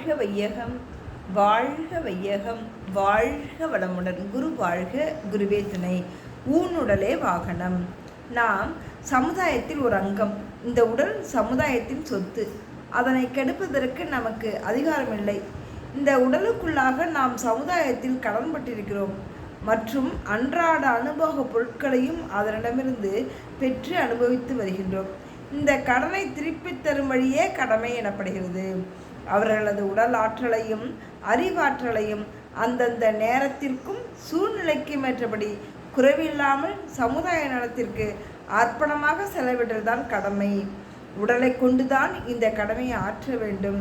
வாழ்க வையகம் வாழ்க வையகம் வாழ்க வளமுடன். குரு வாழ்க குருவே துணை. ஊனுடலே வாகனம். நாம் சமுதாயத்தில் ஒரு அங்கம். இந்த உடல் சமுதாயத்தின் சொத்து. அதனை கெடுப்பதற்கு நமக்கு அதிகாரமில்லை இந்த உடலுக்குள்ளாக நாம் சமுதாயத்தில் கடன்பட்டிருக்கிறோம் மற்றும் அன்றாட அனுபவ பொருட்களையும் அதனிடமிருந்து பெற்று அனுபவித்து வருகின்றோம். இந்த கடனை திருப்பித் தரும் வழியே கடமை எனப்படுகிறது. அவர்களது உடல் ஆற்றலையும் அறிவாற்றலையும் அந்தந்த நேரத்திற்கும் சூழ்நிலைக்கும் ஏற்றபடி குறைவில்லாமல் சமுதாய நலத்திற்கு அர்ப்பணமாக செலவிடுறதுதான் கடமை. உடலை கொண்டுதான் இந்த கடமையை ஆற்ற வேண்டும்.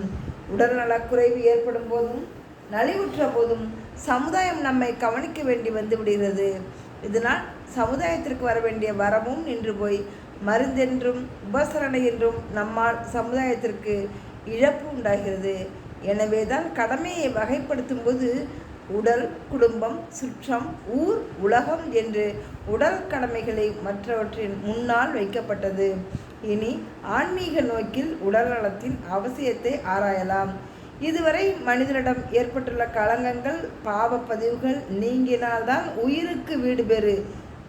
உடல் நலக்குறைவு ஏற்படும் போதும் நலிவுற்ற போதும் சமுதாயம் நம்மை கவனிக்க வேண்டி வந்து விடுகிறது. இதனால் சமுதாயத்திற்கு வர வேண்டிய வரமும் நின்று போய் மருந்தென்றும் உபசரணை என்றும் நம்மால் சமுதாயத்திற்கு இழப்பு உண்டாகிறது. எனவே தான் கடமையை வகைப்படுத்தும் போது உடல் குடும்பம் சுற்றம் ஊர் உலகம் என்று உடல் கடமைகளை மற்றவற்றின் முன்னால் வைக்கப்பட்டது. இனி ஆன்மீக நோக்கில் உடல் நலத்தின் அவசியத்தை ஆராயலாம். இதுவரை மனிதனிடம் ஏற்பட்டுள்ள களங்கங்கள் பாவ பதிவுகள் நீங்கினால்தான் உயிருக்கு வீடு பெறு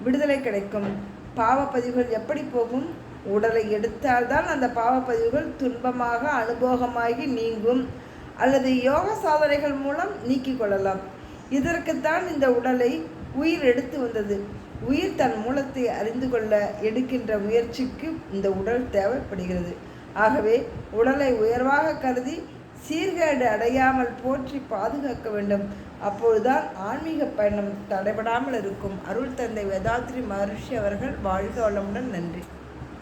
விடுதலை கிடைக்கும். பாவப்பதிவுகள் எப்படி போகும்? உடலை எடுத்தால்தான் அந்த பாவப்பதிவுகள் துன்பமாக அனுபவமாகி நீங்கும். அல்லது யோக சாதனைகள் மூலம் நீக்கிக் கொள்ளலாம். இதற்குத்தான் இந்த உடலை உயிர் எடுத்து வந்தது. உயிர் தன் மூலத்தை அறிந்து கொள்ள எடுக்கின்ற முயற்சிக்கு இந்த உடல் தேவைப்படுகிறது. ஆகவே உடலை உயர்வாக கருதி சீர்கேடு அடையாமல் போற்றி பாதுகாக்க வேண்டும். அப்பொழுதுதான் ஆன்மீக பயணம் தடைபடாமல் இருக்கும். அருள் தந்தை வேதாத்ரி மகர்ஷி அவர்கள் வாழ்க வளமுடன். நன்றி.